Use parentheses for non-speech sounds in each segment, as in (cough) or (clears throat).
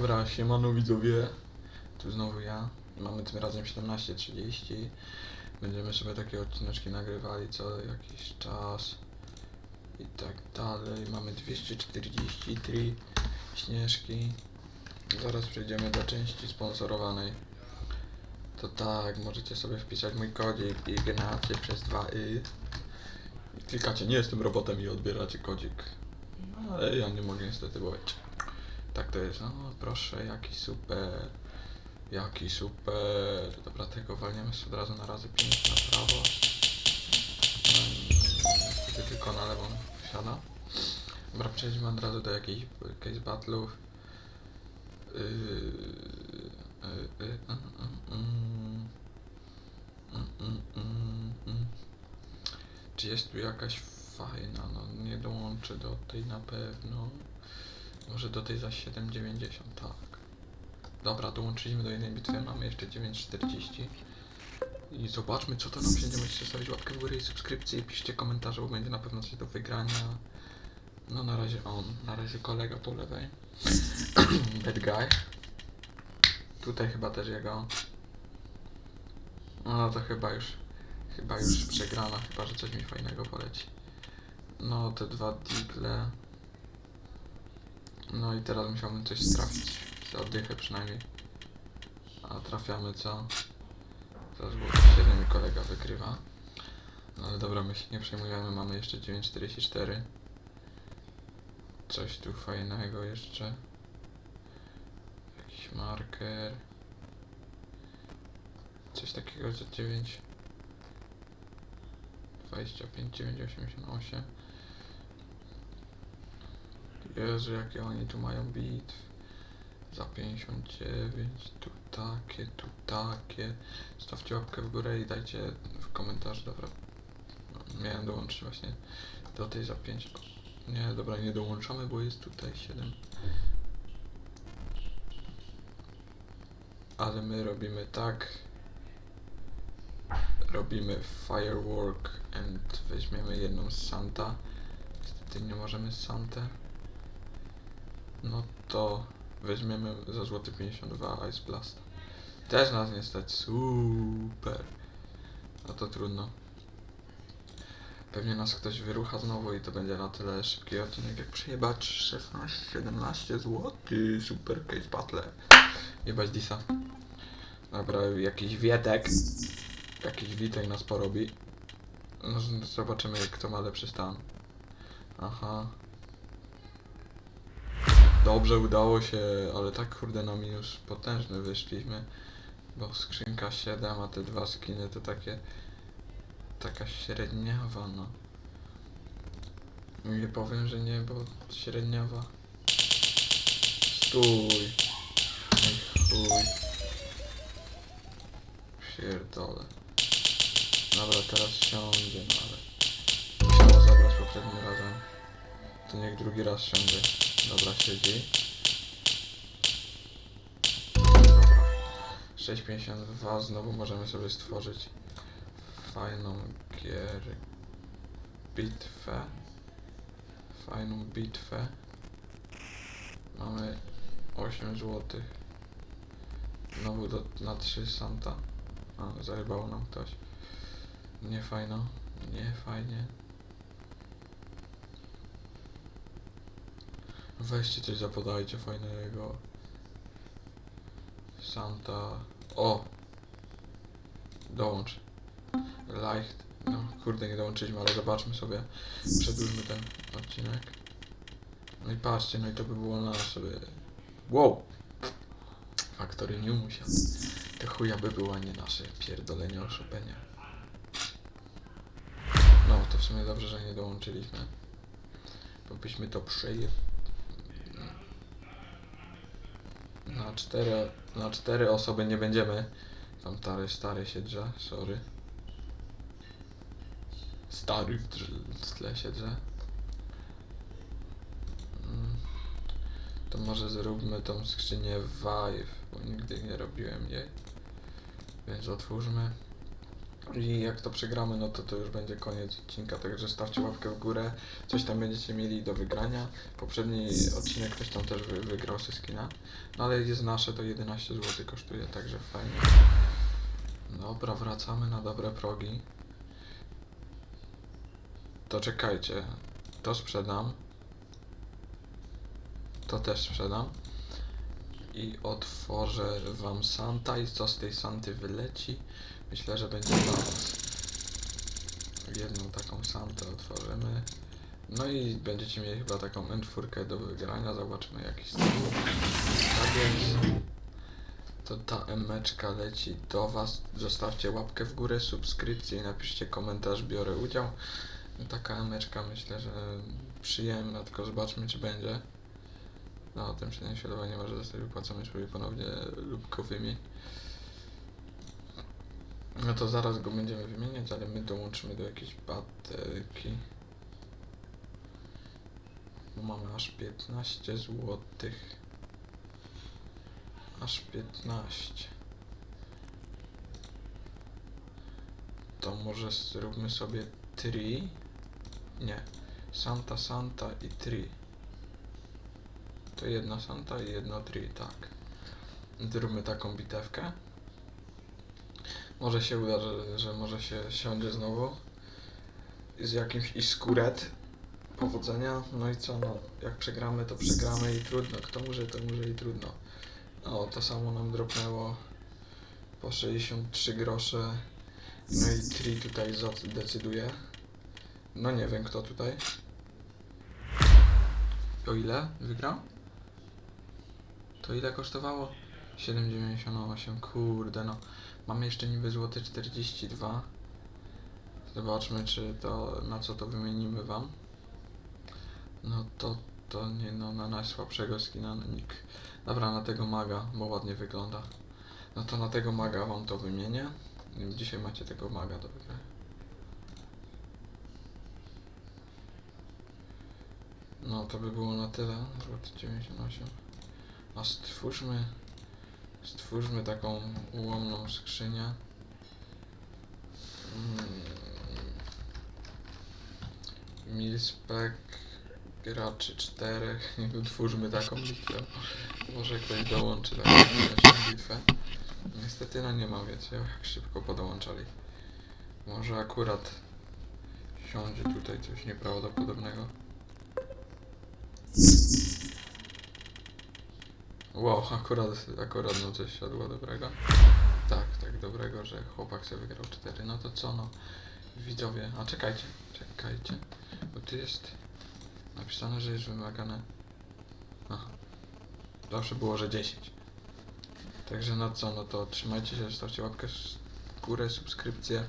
Dobra, siemano widzowie. Tu znowu ja. Mamy tym razem 17.30. Będziemy sobie takie odcineczki nagrywali co jakiś czas. I tak dalej. Mamy 243 śnieżki. Zaraz przejdziemy do części sponsorowanej. To tak, możecie sobie wpisać mój kodzik Ignacy przez 2y. I klikacie, nie jestem robotem i odbieracie kodzik. No, ale ja nie mogę niestety, bo wiecie. Tak to jest, no proszę, jaki super, jaki super. Dobra, tego walniemy sobie od razu na razy 5 na prawo. Niestety tylko na lewą wsiada. Dobra, przejdźmy od razu do jakichś case battle'ów. Yy, yy, yy. Czy jest tu jakaś fajna? No nie dołączę do tej na pewno. Może do tej za 7,90, tak. Dobra, dołączyliśmy do jednej bitwy, mamy jeszcze 9,40. I zobaczmy co to nam przyjdzie. Musicie zostawić łapkę w górę i subskrypcję. Piszcie komentarze, bo będzie na pewno coś do wygrania. No na razie on, na razie kolega po lewej. (clears throat) Bad guy. Tutaj chyba też jego. No to chyba już, chyba już przegrana, chyba że coś mi fajnego poleci. No te dwa digle. No i teraz musiałbym coś trafić. Za oddychę przynajmniej. A trafiamy co? Za złoty 7 i kolega wygrywa. No ale dobra, my się nie przejmujemy, mamy jeszcze 9,44. Coś tu fajnego jeszcze. Jakiś marker. Coś takiego za 9. 25, 9, 88. Jezu, jakie oni tu mają bitw. Za 59, tu takie, tu takie. Stawcie łapkę w górę i dajcie w komentarz, dobra. No, miałem dołączyć właśnie do tej za 5. Nie, dobra, nie dołączamy, bo jest tutaj 7. Ale my robimy tak. Robimy firework and weźmiemy jedną z Santa. Niestety nie możemy z Santę. No to weźmiemy za złoty 52 Ice Blast. Też nas nie stać. Super. No to trudno. Pewnie nas ktoś wyrucha znowu i to będzie na tyle szybki odcinek jak przejebać 16, 17 zł. Super case battle. Jebać disa. Dobra, jakiś wietek. Jakiś witek nas porobi. No, zobaczymy kto ma lepszy stan. Aha. Dobrze, udało się, ale tak kurde na minus potężny wyszliśmy. Bo skrzynka 7, a te dwa skiny to takie... Taka średniawa, no. Nie powiem, że nie, bo średniawa. Stój. Ej, chuj. Pierdolę. Dobra, teraz siądzie, no ale... Musiała zabrać poprzednim razem. To niech drugi raz siądzie. Dobra, siedzi. Dobra. 6,52 znowu możemy sobie stworzyć fajną gier... bitwę. Fajną bitwę. Mamy 8 zł. Znowu do, na 3 Santa. A, zajebało nam ktoś. Nie fajno. Nie fajnie. Weźcie coś zapodajcie fajnego. Santa. O! Dołącz. Leicht. No kurde nie dołączyliśmy, ale zobaczmy sobie. Przedłużmy ten odcinek. No i patrzcie, no i to by było na sobie. Wow! Factory New musiał. To chuja by była nie nasze pierdolenie o Chopinie. No, to w sumie dobrze, że nie dołączyliśmy. Bo byśmy to przeje... Na cztery, na cztery osoby nie będziemy. Tam stary, stary się drze, sorry. Stary w, tle się drze. Mm. To może zróbmy tą skrzynię Vive, bo nigdy nie robiłem jej. Więc otwórzmy. I jak to przegramy, no to to już będzie koniec odcinka, także stawcie łapkę w górę, coś tam będziecie mieli do wygrania. Poprzedni odcinek ktoś tam też wy, wygrał ze skina, no ale jest nasze, to 11 zł kosztuje, także fajnie. Dobra, wracamy na dobre progi. To czekajcie, to sprzedam. To też sprzedam. I otworzę wam Santa i co z tej Santy wyleci. Myślę, że będzie dla was. Jedną taką Santę otworzymy. No i będziecie mieli chyba taką N4 do wygrania. Zobaczymy jakiś stan. Tak więc to ta emeczka leci do was. Zostawcie łapkę w górę, subskrypcję i napiszcie komentarz, biorę udział. Taka emeczka myślę, że przyjemna, tylko zobaczmy czy będzie. No, tym się nie może zostać wypłacony sobie ponownie lubkowymi. No to zaraz go będziemy wymieniać, ale my dołączymy do jakiejś baterki. Bo mamy aż 15 złotych. Aż 15. To może zróbmy sobie 3. Nie. Santa, Santa i 3. To jedna Santa i jedno 3, tak. Zróbmy taką bitewkę. Może się uda, że, że może się siądzie znowu z jakimś iskuret. Powodzenia. No i co, no, jak przegramy, to przegramy i trudno. Kto może, to może i trudno. O, to samo nam dropnęło po 63 grosze. No i Tri tutaj decyduje. No nie wiem kto tutaj. O ile wygrał? To ile kosztowało? 7,98. Kurde no. Mamy jeszcze niby złote 42. Zobaczmy czy to na co to wymienimy wam. No to to nie no na najsłabszego skina no, nick. Dobra na tego maga, bo ładnie wygląda. No to na tego maga wam to wymienię. Dzisiaj macie tego maga do wygrania. No to by było na tyle. Złoty 98. A stwórzmy stwórzmy taką ułomną skrzynię. Mm. Milspec graczy czterech. Utwórzmy taką bitwę. Może ktoś dołączy taką bitwę. Niestety no nie ma, wiecie, jak szybko podołączali. Może akurat siądzie tutaj coś nieprawdopodobnego. Wow, akurat, akurat no coś siadło dobrego. Tak, tak dobrego, że chłopak sobie wygrał 4. No to co no, widzowie, a czekajcie, czekajcie, bo tu jest napisane, że jest wymagane. Aha, zawsze było, że 10. Także no co, no to trzymajcie się, zostawcie łapkę w górę, subskrypcję.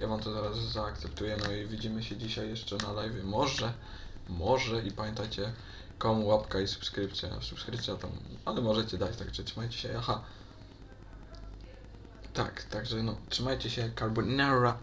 Ja wam to zaraz zaakceptuję, no i widzimy się dzisiaj jeszcze na live. Może, może i pamiętajcie, komu łapka i subskrypcja. Subskrypcja tam, ale możecie dać, także trzymajcie się. Aha. Tak, także no, trzymajcie się, carbonara.